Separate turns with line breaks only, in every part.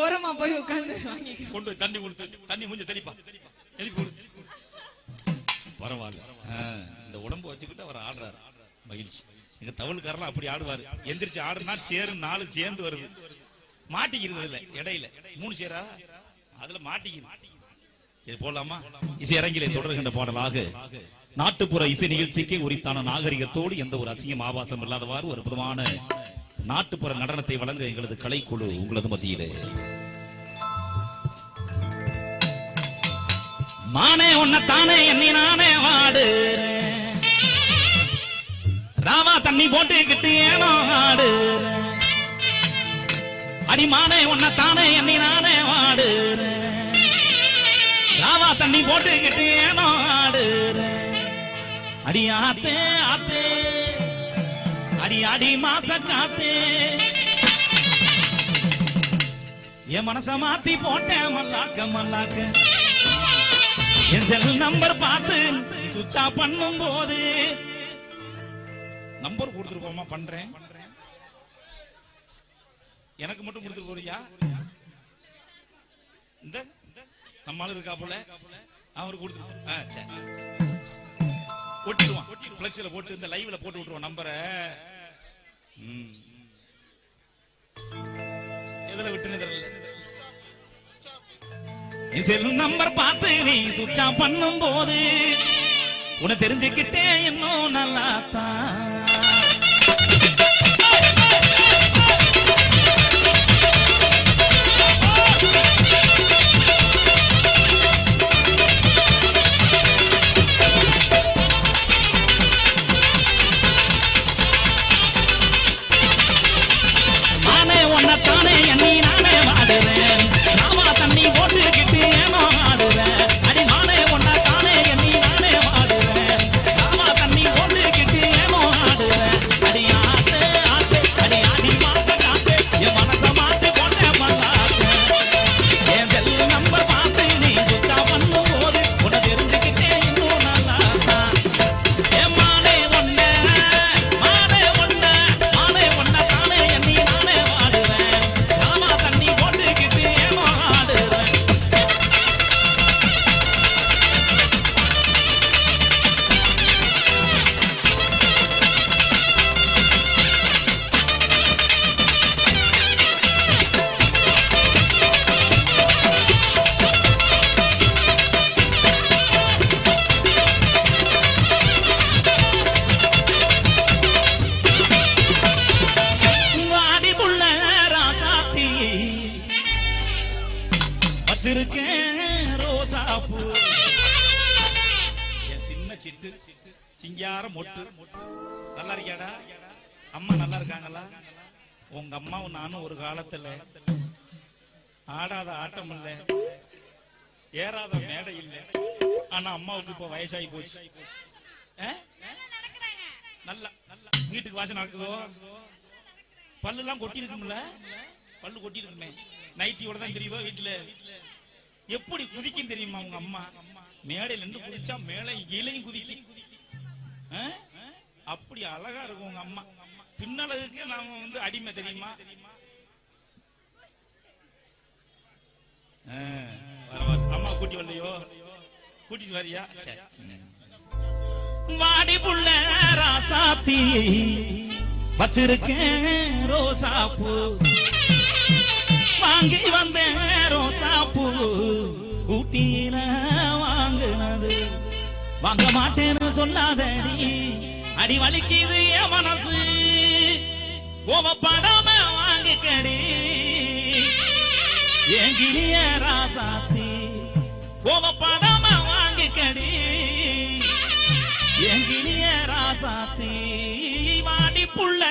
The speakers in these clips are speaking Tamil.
ஓரமா போய் உட்கார்ந்து வாங்கிக்க.
கொண்டு போய் தண்ணி கொடுத்து தண்ணி கொஞ்சம் தெளிப்பா. தெளிப்பு பரவாயில்ல இந்த உடம்பு வச்சுக்கிட்டு அவர் ஆடுறாரு. மகிழ்ச்சி. எங்க தவளுக்காரலாம் அப்படி ஆடுவாரு. எந்திரிச்சு ஆடுனா சேரு நாலு சேர்ந்து வருது. மாட்டிக்கிறது இல்ல இடையில. மூணு சேரா? அதுல மாட்டிக்கிறது சரி போடலாமா இசை அரங்கிலே தொடர்கின்ற பாடலாக நாட்டுப்புற இசை நிகழ்ச்சிக்கு உரித்தான நாகரிகத்தோடு எந்த ஒரு அசிங்கம் ஆபாசம் இல்லாதவாறு ஒரு அற்புதமான நாட்டுப்புற நடனத்தை வழங்க எங்களது கலைக்குழு உங்களது மத்தியிலே. மானே உன்னைத்தானே எண்ணி நானே வாடு ராவா தண்ணி போட்டு கிட்டு ஏனோ ஆடுறேன் அடிமானே உன்னைத்தானே எண்ணி நானே வாடு ராவா தண்ணி போட்டு கிட்டு ஏனோ ஆடு அடி ஆத்தே ஆத்தே. அடி அடி மாச காத்தே. என் மனச மாத்தி போட்டேன் மல்லாக்க மல்லாக்க. என் செல் நம்பர் பார்த்து சுச்சா பண்ணும் போது நம்பர் கொடுத்துருக்கோமா பண்றேன். எனக்கு மட்டும் கொடுத்துட்டு போறியா இந்த நம்மளால இருக்கா போல? அவரு கொடுத்துருவோம் ஒட்டிடுவான். போட்டு இந்த லைவ்ல போட்டு விட்டுருவோம் நம்பரை எதுல விட்டுன்னு தெரியல நம்பர் பார்த்து நீ சுவிட்ச் பண்ணும் போது உன தெரிஞ்சுக்கிட்டே இன்னும் நல்லா ஆடாத ஆட்டம் இல்ல. ஏறாத மேடை இல்ல. ஆனா அம்மாவுக்கு இப்ப வயசாகி போச்சு. ஆ? நல்லா நல்லா. வீட்டுக்கு வாசனை நடக்குதோ? பல்லுலாம் கொட்டி இருக்கும்ல பல்லு கொட்டி இருக்குமே நைட்டியோட தான் தெரியுதோ வீட்டுல? எப்படி குதிக்கும் தெரியுமா உங்க அம்மா? மேடையில நின்று குதிச்சா மேலே இலையும் குதிக்கும். அப்படி அழகா இருக்கும் உங்க அம்மா. பின்னழகுக்கு நாம வந்து அடிமை தெரியுமா ஆ, பரவாயில்ல. அம்மா கூட்டி வரலையோ கூட்டிட்டு வரியா? சரி. வாடி புள்ள ராசாத்தி வச்சிருக்கேன் ரோசாப்பூ வாங்கி வந்தேன் ரோசாப்பூ ஊட்டியில வாங்குனது. வாங்க மாட்டேன்னு சொல்லாதடி அடி வலிக்குது என் மனசு. கோபப்படாம வாங்கிக்கடி. என் கிளிய ராசாத்தி கோபப்படாம வாங்கிக்கடி. என் கிளிய ராசாத்தி வாடி புள்ள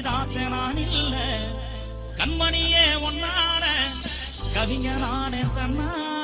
காளிதாசன் நான் இல்ல கண்மணியே ஒன்னான கவிஞனானே தன்னான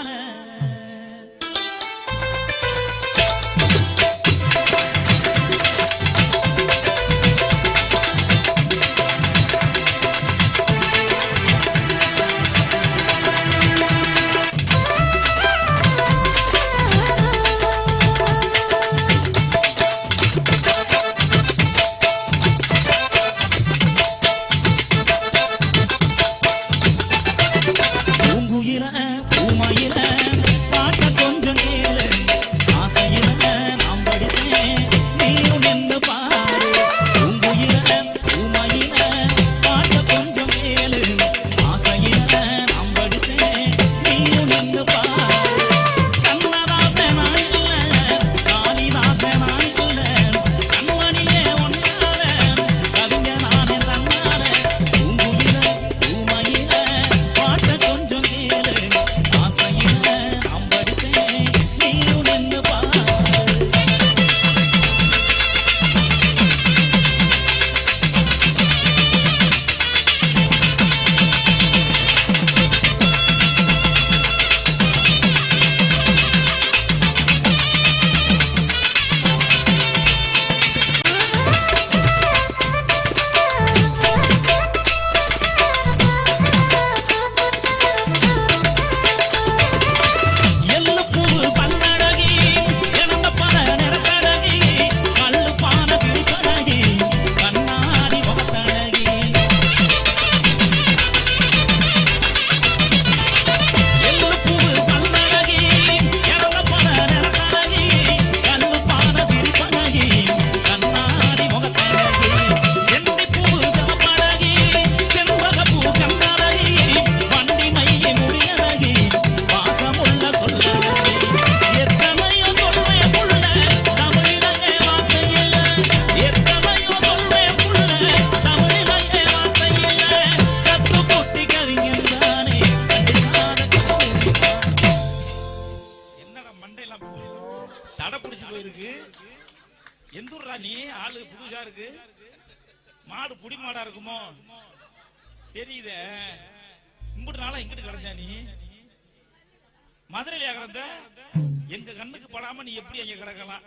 கண்ணுக்கு படாம நீ எப்படி அங்க கிடக்கலாம்?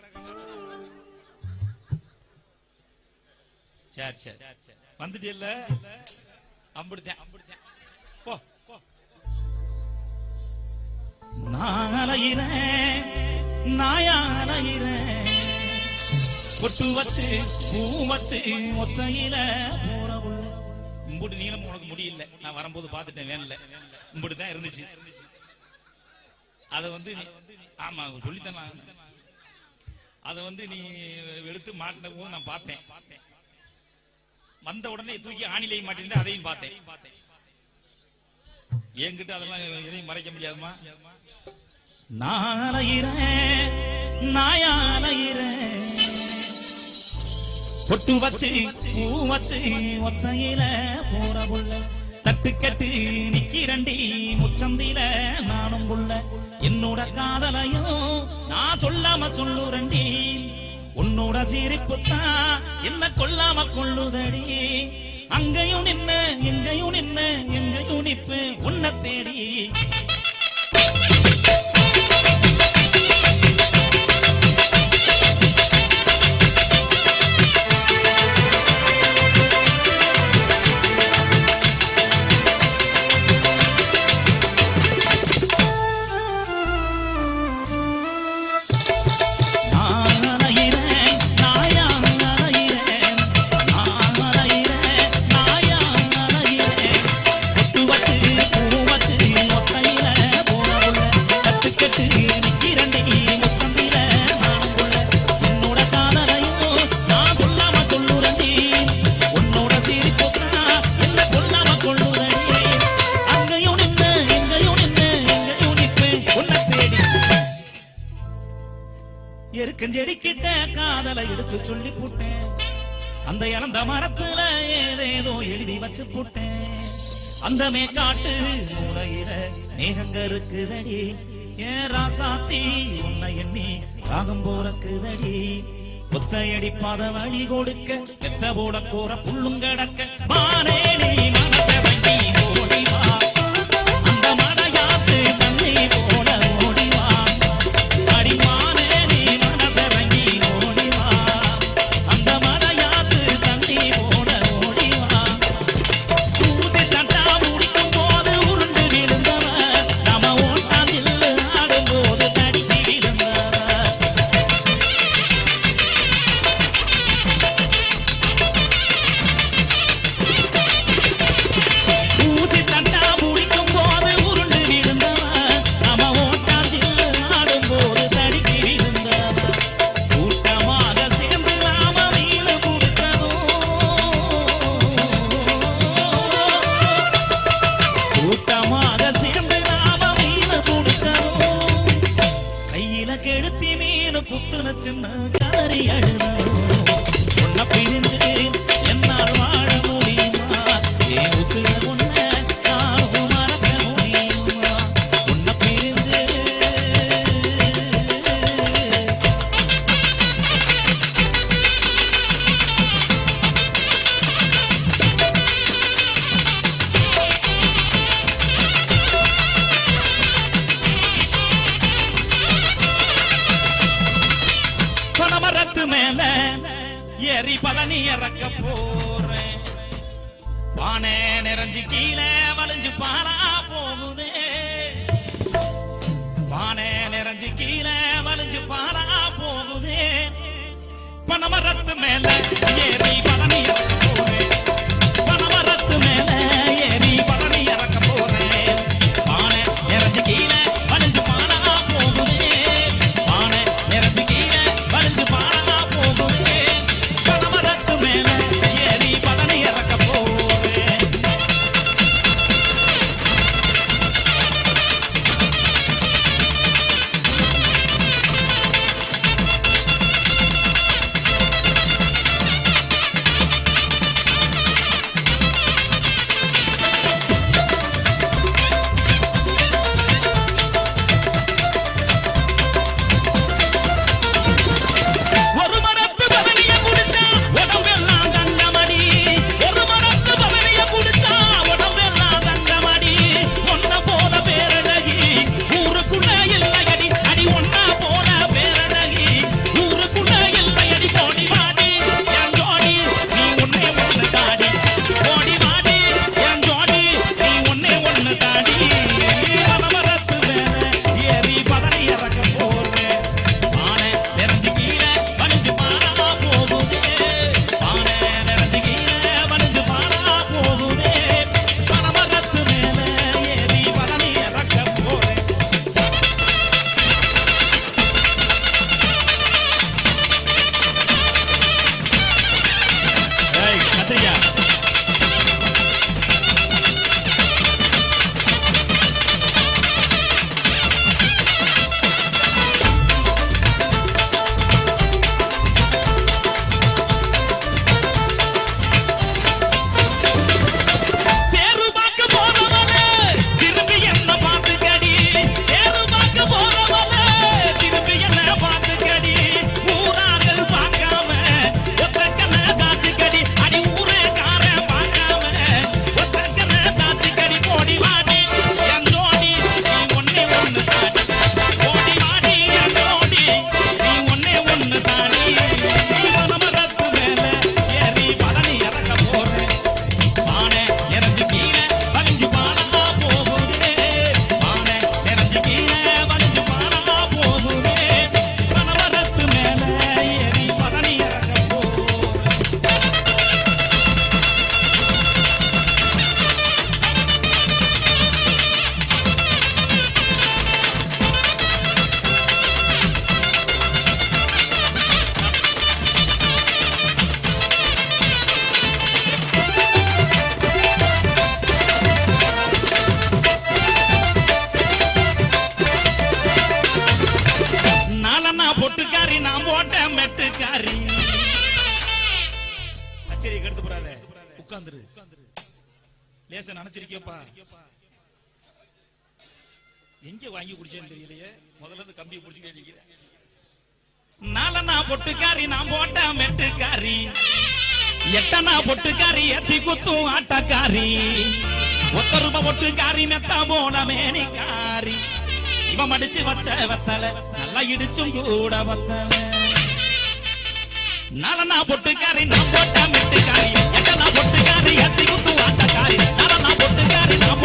சரி சரி. வந்துட்டே இல்ல அம்பிடுத்தேன். அம்பிடுத்தேன் போ போ. நாளையிறேன் நாயாளையிறேன் பொட்டு வச்சு பூ வச்சு ஒத்தையில போற இம்புட்டு நீளம் உனக்கு முடியல. நான் வரும்போது பார்த்துட்டேன் வேன்ல. இம்புட்டு தான் இருந்துச்சு. அதை வந்து ஆமா சொல்லித்தேன் நான் அதை வந்து நீ எடுத்து மாட்டின போது நான் பார்த்தேன். வந்த உடனே தூக்கி ஆணிலையும் மாட்டிருந்தேன் அதையும் பார்த்தேன். என்கிட்ட அதெல்லாம் எதையும் மறைக்க முடியாதுமா நாளையிறேன் நாயாளையிறேன் பொட்டு வச்சு பூ வச்சு ஒத்தையில போற புள்ள. தட்டு கட்டு நிக்கிறண்டி முச்சந்தில நானும் உள்ள என்னோட காதலையும் நான் சொல்லாம சொல்லுறண்டி. உன்னோட சிரிப்புத்தான் என்ன கொல்லாம கொள்ளுதடி. அங்கையும் நின்ன எங்கையும் நின்ன எங்கையும் நிப்பு உன்னை தேடி. எருக்கஞ்செடி கிட்ட காதல எடுத்து சொல்லி போட்டேன். அந்த இழந்த மரத்துல ஏதேதோ எழுதி வச்சு போட்டேன். அந்த மேற்காட்டு மூலையில மேகங்க இருக்குதடி. ஏன் ராசாத்தி உன்னை எண்ணி ராகம் போறக்குதடி ஒத்தையடிப்பாத வழி கொடுக்க எத்த போட கூற புள்ளும் கிடக்க. மானே நீ கறி மீன் குத்துன சின்ன காரி அழுதா? உன்னை பிரிஞ்சு என்னால் வாழ முடியுமா? ஏ உசுறு பாலா போகுதே. பானை நிறைஞ்சு கீழே வலிஞ்சு பாலா போகுதே. பணமரத்து மேல ஏறி எங்க வாங்கி குடிச்சேன்னு தெரியலையே. முதல்ல இருந்து கம்பி பிடிச்சு கேட்கிறேன் நாலனா பொட்டுக்காரி நான் போட்ட மெட்டுக்காரி. எட்டனா பொட்டுக்காரி எத்தி குத்தும் ஆட்டக்காரி. ஒத்த ரூபா பொட்டுக்காரி மெத்தா போல மேனிக்காரி. இவன் மடிச்சு வச்ச வத்தல நல்லா இடிச்சும் கூட வத்தல. நாலனா பொட்டுக்காரி நான் போட்ட மெட்டுக்காரி. எட்டனா பொட்டுக்காரி எத்தி குத்தும் ஆட்டக்காரி. நாலனா பொட்டுக்காரி நான்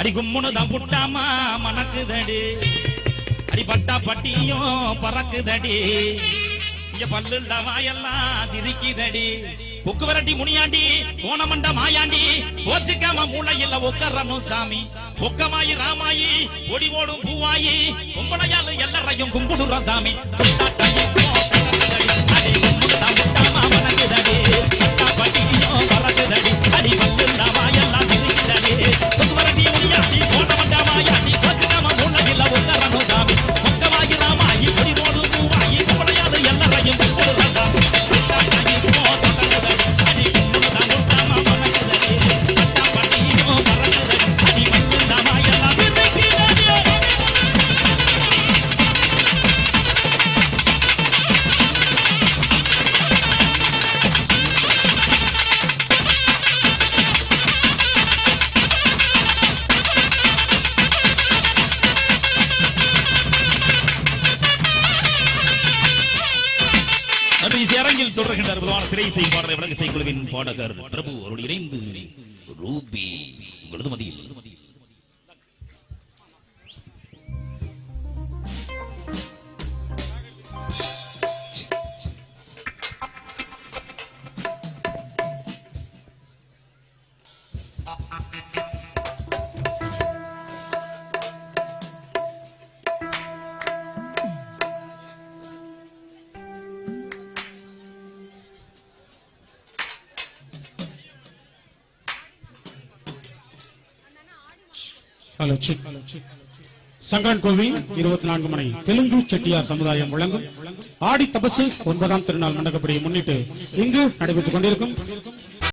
அடி கும்முனுதான் புட்டாமா மணக்குதடி. அடி பட்டா பட்டியும் பறக்குதடி. இங்க பல்லுள்ள வாயெல்லாம் சிரிக்குதடி. கொக்கு விரட்டி முனியாண்டி கோணமண்ட மாயாண்டி. போச்சுக்காம மூளையில் உக்கரணும் சாமி. பொக்கமாயி ராமாயி ஒடி ஓடும் பூவாயி. கும்பலையாலு எல்லாரையும் கும்பிடுறோம் சாமி. பாடகர் பிரபு
சங்கான் கோவில் இருபத்தி நான்கு மணி. தெலுங்கு செட்டியார் சமுதாயம் வழங்கும். ஆடி தபசு ஒன்பதாம் திருநாள் மண்டகப்படியை முன்னிட்டு இங்கு நடைபெற்றுக் கொண்டிருக்கும்.